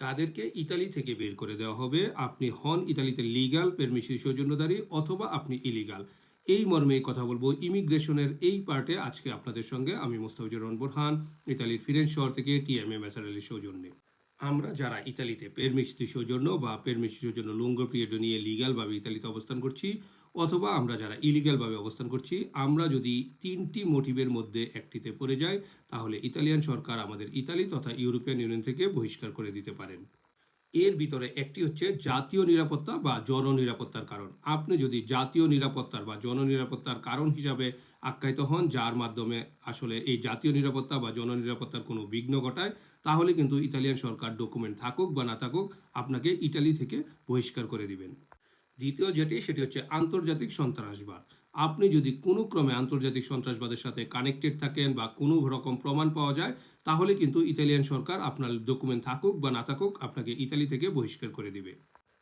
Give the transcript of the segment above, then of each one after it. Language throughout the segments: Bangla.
কাদেরকে ইতালি থেকে বের করে দেওয়া হবে। আপনি হন ইতালিতে লিগাল পেরমিশন সৌজন্যদারী অথবা আপনি ইলিগাল এই মর্মে কথা বলব ইমিগ্রেশনের এই পার্টে। আজকে আপনাদের সঙ্গে আমি মোস্তাফিজুর রহমান ইতালির ফিরেন শহর থেকে টিএমএ মেসারালির সৌজন্যে। আমরা যারা ইতালিতে পেরমিশি জন্য বা পেরমিশি জন্য লুঙ্গ পিরিয়ড নিয়ে লিগালভাবে ইতালিতে অবস্থান করছি, অথবা আমরা যারা ইলিগ্যালভাবে অবস্থান করছি, আমরা যদি তিনটি মোটিভের মধ্যে একটিতে পড়ে যাই, তাহলে ইতালিয়ান সরকার আমাদের ইতালি তথা ইউরোপিয়ান ইউনিয়ন থেকে বহিষ্কার করে দিতে পারেন। এর ভিতরে একটি হচ্ছে জাতীয় নিরাপত্তা বা জননিরাপত্তার কারণ। আপনি যদি জাতীয় নিরাপত্তার বা জননিরাপত্তার কারণ হিসাবে আখ্যায়িত হন, যার মাধ্যমে আসলে এই জাতীয় নিরাপত্তা বা জননিরাপত্তার কোনো বিঘ্ন ঘটায়, তাহলে কিন্তু ইতালিয়ান সরকার ডকুমেন্ট থাকুক বা না থাকুক, আপনাকে ইটালি থেকে বহিষ্কার করে দিবেন। দ্বিতীয় যেটি, সেটি হচ্ছে আন্তর্জাতিক সন্ত্রাসবাদ। আপনি যদি কোনো ক্রমে আন্তর্জাতিক সন্ত্রাসবাদের সাথে কানেক্টেড থাকেন বা কোনো রকম প্রমাণ পাওয়া যায়, তাহলে কিন্তু ইতালিয়ান সরকার আপনার ডকুমেন্ট থাকুক বা না থাকুক, আপনাকে ইতালি থেকে বহিষ্কার করে দিবে।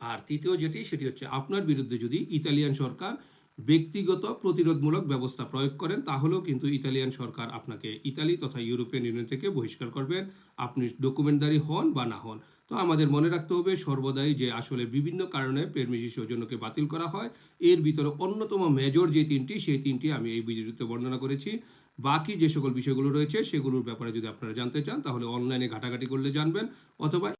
আর তৃতীয় যেটি, সেটি হচ্ছে আপনার বিরুদ্ধে যদি ইতালিয়ান সরকার ব্যক্তিগত প্রতিরোধমূলক ব্যবস্থা প্রয়োগ করেন, তাহলেও কিন্তু ইতালিয়ান সরকার আপনাকে ইতালি তথা ইউরোপিয়ান ইউনিয়ন থেকে বহিষ্কার করবেন। আপনি ডকুমেন্টারি হন বা না হন। তো আমাদের মনে রাখতে হবে সর্বদাই যে আসলে বিভিন্ন কারণে পেরমিশি সৌজন্যকে বাতিল করা হয়। এর ভিতরে অন্যতম মেজর যে তিনটি, সেই তিনটি আমি এই ভিডিওতে বর্ণনা করেছি। বাকি যে সকল বিষয়গুলো রয়েছে, সেগুলোর ব্যাপারে যদি আপনারা জানতে চান, তাহলে অনলাইনে ঘাটাঘাটি করলে জানবেন অথবা